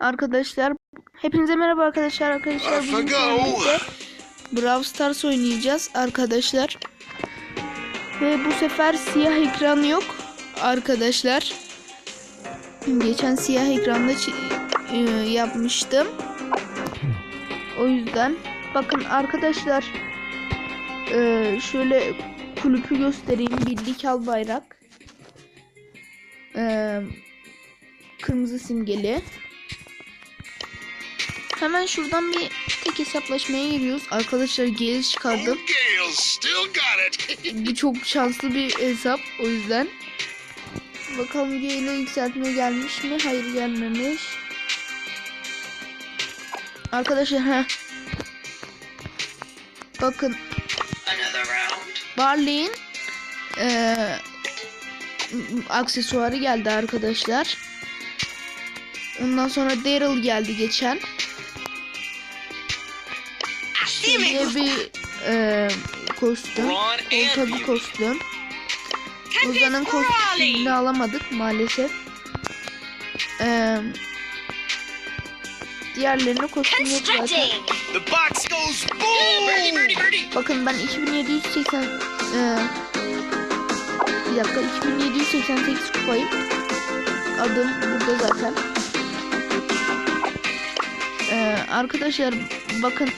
Arkadaşlar hepinize merhaba arkadaşlar arkadaşlar bugün birlikte Brawl Stars oynayacağız arkadaşlar. Ve bu sefer siyah ekran yok arkadaşlar. Geçen siyah ekranda e, yapmıştım. O yüzden bakın arkadaşlar e, şöyle kulüpü göstereyim. Birlik al bayrak. E, kırmızı simgeli. Hemen şuradan bir tek hesaplaşmaya giriyoruz. Arkadaşlar geri çıkardım. Bu çok şanslı bir hesap o yüzden. Bakalım Gale'e yükseltme gelmiş mi? Hayır gelmemiş. Arkadaşlar ha. Bakın. Barley'in eee, aksesuarı geldi arkadaşlar. Ondan sonra Daryl geldi geçen. Şöyle bir eee kostüm. Orta bir kostüm. Ozan'ın kostümünü alamadık maalesef. Eee diğerlerine kostüm yok zaten. Bakın ben 2780 eee bir dakika 2788 kupayım. Adım burada zaten. Eee arkadaşlar bakın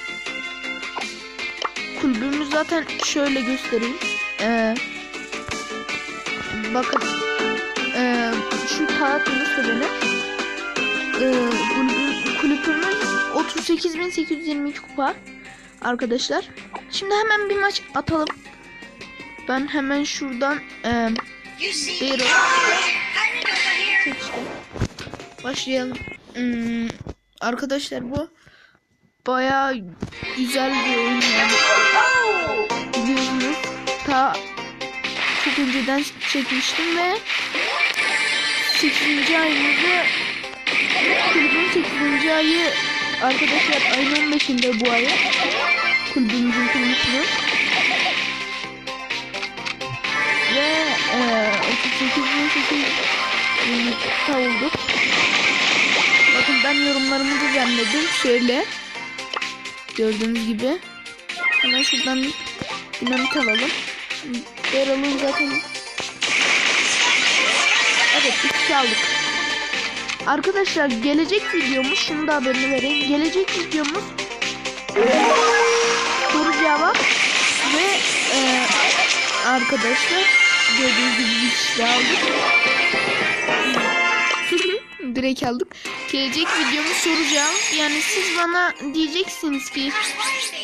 kulübümüz zaten şöyle göstereyim. Eee bakın eee şu kağıt Yunus'ta benim. Eee kulübüm, kulübümüz 38.822 kupa arkadaşlar. Şimdi hemen bir maç atalım. Ben hemen şuradan eee Daryl seçtim. Başlayalım. Hmm, arkadaşlar bu bayağı güzel bir oyun yani. Biliyorsunuz ta çok önceden çekmiştim ve 8. ayımızı kulübün 8. ayı arkadaşlar ayın 15'inde bu ayı kulübümüzün kuruluşunu ve e, 38.800 olduk. Bakın ben yorumlarımı düzenledim. Şöyle. Gördüğünüz gibi. Hemen şuradan dinamit alalım. Daryl'ın zaten Evet iki aldık. Arkadaşlar gelecek videomuz şunu da haberini vereyim. Gelecek videomuz soru cevap ve e, arkadaşlar gördüğünüz gibi bir kişi daha Direkt aldık. Gelecek videomuz soracağım. Yani siz bana diyeceksiniz ki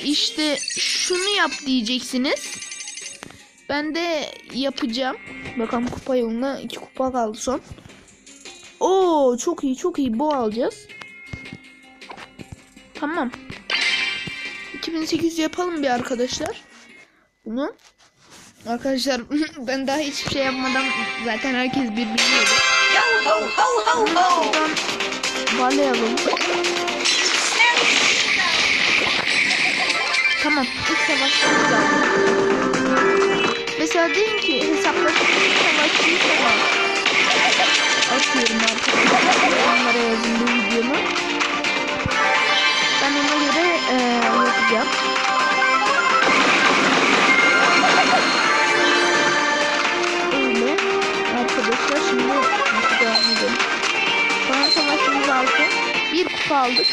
işte şunu yap diyeceksiniz. Ben de yapacağım. Bakalım kupa yoluna iki kupa kaldı son. Oo çok iyi çok iyi bu alacağız. Tamam. 2800 yapalım bir arkadaşlar. Bunu. Arkadaşlar ben daha hiçbir şey yapmadan zaten herkes birbirini yedi. Ho ho ho ho. Şuradan balayalım. Tamam. ilk savaşçımız aldık. Mesela deyin ki hesaplaşma savaşçıyı tamam. Atıyorum arkadaşlar. Kupa aldık.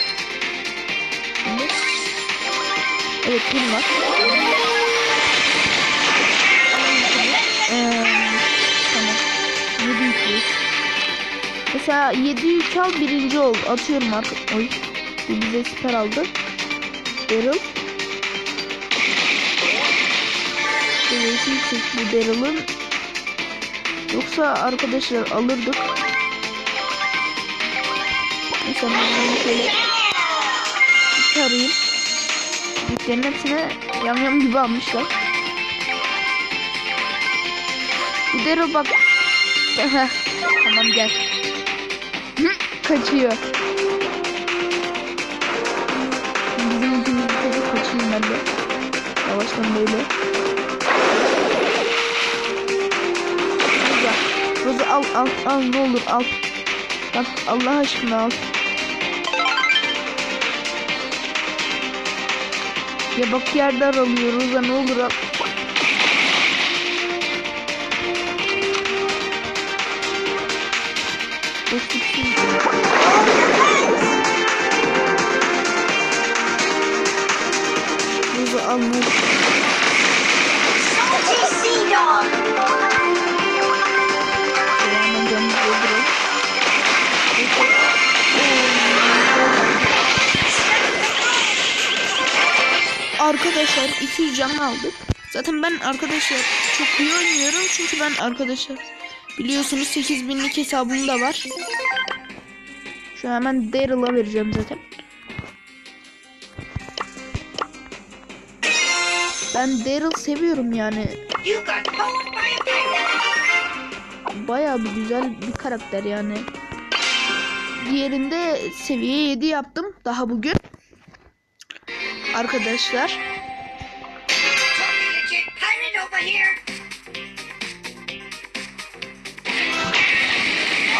Evet bir var. Ee, tamam. 7 yüklüyoruz. Mesela 7 yük al birinci ol. Atıyorum artık. Oy. Bu bize süper aldı. Daryl. Yüksek bu Daryl'ın. Yoksa arkadaşlar alırdık. Mesela ben şöyle çıkarayım. Yüklerin hepsine yam yam gibi almışlar. Daryl bak. Heh, tamam gel. Kaçıyor. Bizim ultimiz bitecek kaçayım ben de. Yavaştan böyle. Roza al al al ne olur al. Bak Allah aşkına al. Ya bak yerde aralıyoruz da ne olur al. Bunu şey? almış. Arkadaşlar 200 can aldık. Zaten ben arkadaşlar çok iyi oynuyorum çünkü ben arkadaşlar biliyorsunuz 8000'lik hesabım da var. Şu hemen Daryl'a vereceğim zaten. Ben Daryl seviyorum yani. You got pwned by a pirate. Bayağı bir güzel bir karakter yani. Diğerinde seviye 7 yaptım daha bugün. Arkadaşlar.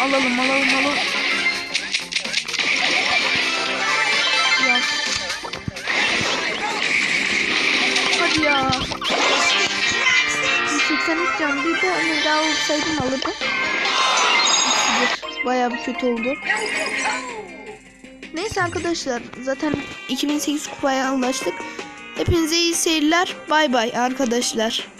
Alalım alalım alalım. Ya. Hadi ya. 83 can bir de hani daha olsaydım alırdım. Bayağı bir kötü oldu. Neyse arkadaşlar zaten 2008 kupaya ulaştık. Hepinize iyi seyirler. Bay bay arkadaşlar.